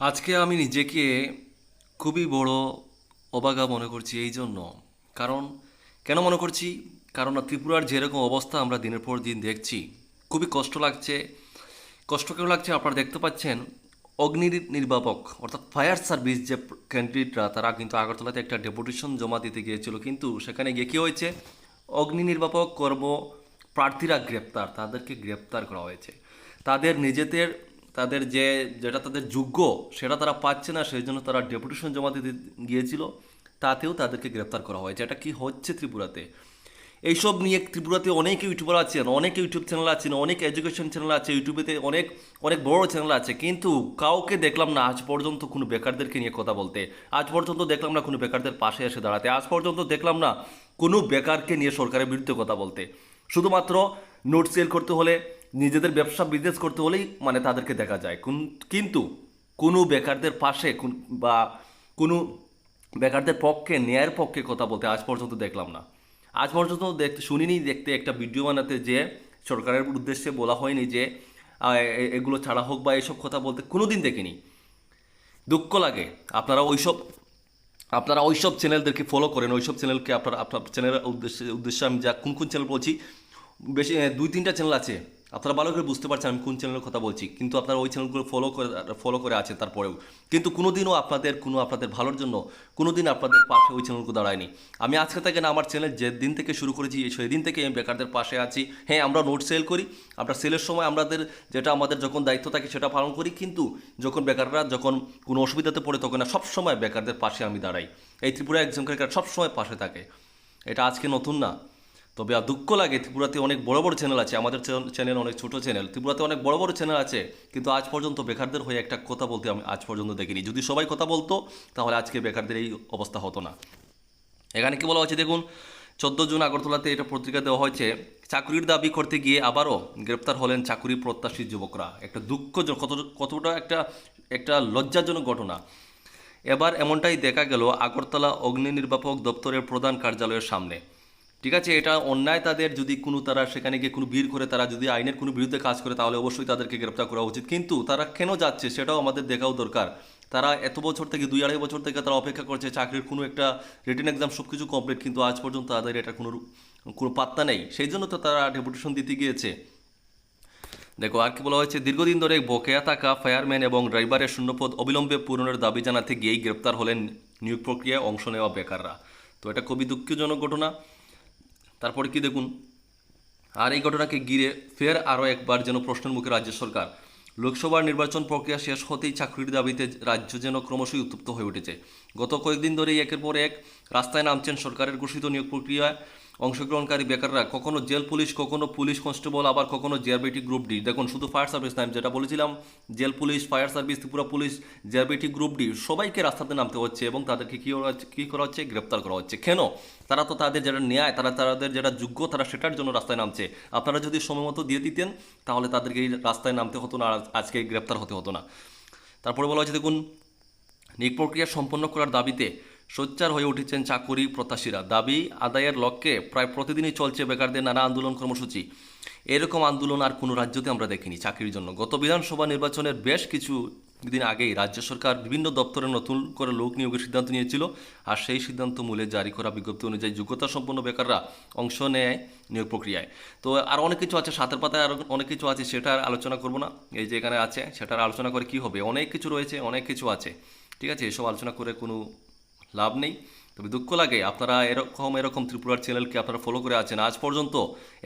আজকে আমি নিজেকে খুবই বড় অবাগা মনে করছি এই জন্য। কারণ, কেন মনে করছি? কারণ ত্রিপুরার যেরকম অবস্থা আমরা দিনের পর দিন দেখছি, খুবই কষ্ট লাগছে। কষ্ট কেন লাগছে আপনারা দেখতে পাচ্ছেন, অগ্নি নির্বাপক, অর্থাৎ ফায়ার সার্ভিস যে ক্যান্ডিডেটরা, তারা কিন্তু আগরতলাতে একটা ডেপুটেশন জমা দিতে গিয়েছিল। কিন্তু সেখানে গিয়ে কী হয়েছে? অগ্নি নির্বাপক কর্ম প্রার্থীরা গ্রেপ্তার, তাদেরকে গ্রেপ্তার করা হয়েছে। তাদের নিজেদের তাদের যে, যেটা তাদের যোগ্য, সেটা তারা পাচ্ছে না সেই জন্য তারা ডেপুটেশন জমা দিতে গিয়েছিল, তাতেও তাদেরকে গ্রেপ্তার করা হয়েছে এটা কি হচ্ছে ত্রিপুরাতে? এইসব নিয়ে ত্রিপুরাতে অনেক ইউটিউবার আছেন, অনেক ইউটিউব চ্যানেল আছেন, অনেক এডুকেশন চ্যানেল আছে, ইউটিউবেতে অনেক অনেক বড় চ্যানেল আছে, কিন্তু কাউকে দেখলাম না আজ পর্যন্ত কোনো বেকারদেরকে নিয়ে কথা বলতে। আজ পর্যন্ত দেখলাম না কোনো বেকারদের পাশে এসে দাঁড়াতে। আজ পর্যন্ত দেখলাম না কোনো বেকারকে নিয়ে সরকারের বিরুদ্ধে কথা বলতে। শুধুমাত্র নোট সেল করতে হলে নিজেদের ব্যবসা বিজনেস করতে হলেই মানে তাদেরকে দেখা যায়। কোন- কিন্তু কোনো বেকারদের পাশে বা কোনো বেকারদের পক্ষে, ন্যায়ের পক্ষে কথা বলতে আজ পর্যন্ত দেখলাম না। আজ পর্যন্ত দেখতে শুনিনি দেখতে একটা ভিডিও বানাতে যে সরকারের উদ্দেশ্যে বলা হয়নি যে এগুলো ছাড়া হোক বা এসব কথা বলতে কোনো দিন দেখিনি। দুঃখ লাগে। আপনারা ওইসব আপনারা ওইসব চ্যানেলদেরকে ফলো করেন, ওইসব চ্যানেলকে আপনার আপনার চ্যানেলের উদ্দেশ্যে উদ্দেশ্যে আমি যা, কোন কোন চ্যানেল বলছি, বেশি দুই, তিনটা চ্যানেল আছে। আপনারা ভালো করে বুঝতে পারছেন আমি কোন চ্যানেলের কথা বলছি, কিন্তু আপনারা ওই চ্যানেলগুলো ফলো করে ফলো করে আছেন তারপরেও। কিন্তু কোনো দিনও আপনাদের, কোনো আপনাদের ভালোর জন্য কোনো দিন আপনাদের পাশে ওই চ্যানেলগুলো দাঁড়ায়নি। আমি আজকে থেকে না, আমার চ্যানেল যে দিন থেকে শুরু করেছি, সেই দিন থেকে আমি বেকারদের পাশে আছি। হ্যাঁ আমরা নোট সেল করি, আমরা সেলের সময় আমাদের যেটা আমাদের যখন দায়িত্ব থাকে সেটা পালন করি, কিন্তু যখন বেকাররা যখন কোনো অসুবিধাতে পড়ে তখন না, সবসময় বেকারদের পাশে আমি দাঁড়াই। এই ত্রিপুরা একজন ক্রিকেটার সবসময় পাশে থাকে। এটা আজকে নতুন না তবে আর দুঃখ লাগে, ত্রিপুরাতে অনেক বড় বড় চ্যানেল আছে, আমাদের চ্যানেল অনেক ছোট চ্যানেল ত্রিপুরাতে অনেক বড় বড় চ্যানেল আছে, কিন্তু আজ পর্যন্ত বেকারদের হয়ে একটা কথা বলতে আমি আজ পর্যন্ত দেখিনি। যদি সবাই কথা বলতো, তাহলে আজকে বেকারদের এই অবস্থা হতো না। এখানে কি বলা হয়েছে দেখুন, চোদ্দ জুন আগরতলাতে এটা পত্রিকা দেওয়া হয়েছে, চাকরির দাবি করতে গিয়ে আবারও গ্রেপ্তার হলেন চাকরি প্রত্যাশী যুবকরা। একটা দুঃখজনক কত, কতটা একটা একটা লজ্জাজনক ঘটনা। এবার এমনটাই দেখা গেল আগরতলা অগ্নি নির্বাপক দপ্তরের প্রধান কার্যালয়ের সামনে। ঠিক আছে, এটা অন্যায় তাদের যদি কোনো তারা সেখানে গিয়ে কোনো ভিড় করে, তারা যদি আইনের কোনো বিরুদ্ধে কাজ করে, তাহলে অবশ্যই তাদেরকে গ্রেপ্তার করা উচিত। কিন্তু তারা কেন যাচ্ছে সেটাও আমাদের দেখাও দরকার। তারা এত বছর থেকে, দুই আড়াই বছর থেকে তারা অপেক্ষা করছে, চাকরির কোনো একটা রিটার্ন এক্সাম সব কিছু কমপ্লিট কিন্তু আজ পর্যন্ত তাদের এটা কোনো কোনো পাত্তা নেই। সেই জন্য তো তারা ডেপুটেশন দিতে গিয়েছে। দেখো, আর কি বলা হয়েছে? দীর্ঘদিন ধরে বকেয়া থাকা ফায়ারম্যান এবং ড্রাইভারের শূন্যপদ অবিলম্বে পূরণের দাবি জানাতে গিয়েই গ্রেপ্তার হলেন নিয়োগ প্রক্রিয়ায় অংশ নেওয়া বেকাররা। তো এটা খুবই দুঃখজনক ঘটনা। তারপরে কি দেখুন? আর এই ঘটনাকে ঘিরে ফের আরও একবার যেন প্রশ্নের মুখে রাজ্য সরকার। লোকসভার নির্বাচন প্রক্রিয়া শেষ হতেই চাকরির দাবিতে রাজ্য যেন ক্রমশই উত্তপ্ত হয়ে উঠেছে। গত কয়েকদিন ধরেই একের পর এক রাস্তায় নামছেন সরকারের ঘোষিত নিয়োগ প্রক্রিয়ায়। অংশগ্রহণকারী বেকাররা কখনো জেল পুলিশ, কখনো পুলিশ কনস্টেবল, আবার কখনো জিআরবিটি গ্রুপ ডি। দেখুন, শুধু ফায়ার সার্ভিস নাম যেটা বলেছিলাম, jail police, fire service, Tripura police GRBT group D, সবাইকে রাস্তাতে নামতে হচ্ছে এবং তাদেরকে কী করা হচ্ছে, কী করা হচ্ছে, গ্রেপ্তার করা হচ্ছে। কেন? তারা তো তাদের যেটা ন্যায়, তারা তাদের যেটা যোগ্য, তারা সেটার জন্য রাস্তায় নামছে। আপনারা যদি সময় মতো দিয়ে দিতেন, তাহলে তাদেরকে রাস্তায় নামতে হতো না আজকে গ্রেপ্তার হতে হতো না। তারপরে বলা হচ্ছে দেখুন নিয়োগ প্রক্রিয়া সম্পন্ন করার দাবিতে সোচ্চার হয়ে উঠেছেন চাকুরি প্রত্যাশীরা। দাবি, আদায়ের লক্ষ্যে প্রায় প্রতিদিনই চলছে বেকারদের নানা আন্দোলন কর্মসূচি। এরকম আন্দোলন আর কোনো রাজ্যতে আমরা দেখিনি চাকরির জন্য। গত বিধানসভা নির্বাচনের বেশ কিছু দিন আগেই রাজ্য সরকার বিভিন্ন দপ্তরে নতুন করে লোক নিয়োগের সিদ্ধান্ত নিয়েছিল আর সেই সিদ্ধান্ত মূলে জারি করা বিজ্ঞপ্তি অনুযায়ী যোগ্যতা সম্পন্ন বেকাররা অংশ নেয় নিয়োগ প্রক্রিয়ায়। তো আর অনেক কিছু আছে সাতের পাতায় আর অনেক কিছু আছে সেটা আর আলোচনা করব না। এই যে এখানে আছে সেটার আলোচনা করে কি হবে? অনেক কিছু রয়েছে, অনেক কিছু আছে। ঠিক আছে, এসব আলোচনা করে কোনো লাভ নেই। তবে দুঃখ লাগে, আপনারা এরকম এরকম ত্রিপুরার চ্যানেলকে আপনারা ফলো করে আছেন। আজ পর্যন্ত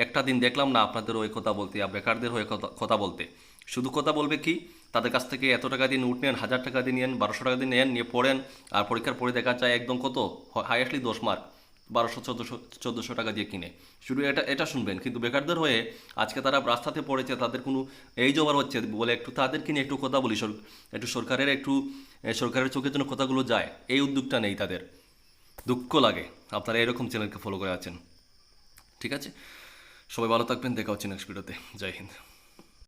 একটা দিন দেখলাম না আপনাদের ওই কথা বলতে, আর বেকারদের হয়ে কথা বলতে। শুধু কথা বলবে কি? তাদের কাছ থেকে এত টাকা দিয়ে নোট নেন, হাজার টাকা দিয়ে নেন, বারোশো টাকা দিয়ে নেন, নিয়ে পড়েন, আর পরীক্ষার পরে দেখা যায় একদম কত? হাইয়েস্টলি দশ মার্ক বারোশো, চোদ্দোশো চোদ্দোশো টাকা দিয়ে কিনে। শুধু এটা এটা শুনবেন, কিন্তু বেকারদের হয়ে আজকে তারা রাস্তাতে পড়েছে, তাদের কোনো এই জবার হচ্ছে বলে একটু তাদেরকে নিয়ে একটু কথা বলি একটু সরকারের একটু সরকারের চোখের জন্য কথাগুলো যায়, এই উদ্যোগটা নেই তাদের। দুঃখ লাগে, আপনারা এরকম চ্যানেলকে ফলো করে আছেন। ঠিক আছে? সবাই ভালো থাকবেন, দেখা হচ্ছে নেক্সট ভিডিওতে জয় হিন্দ।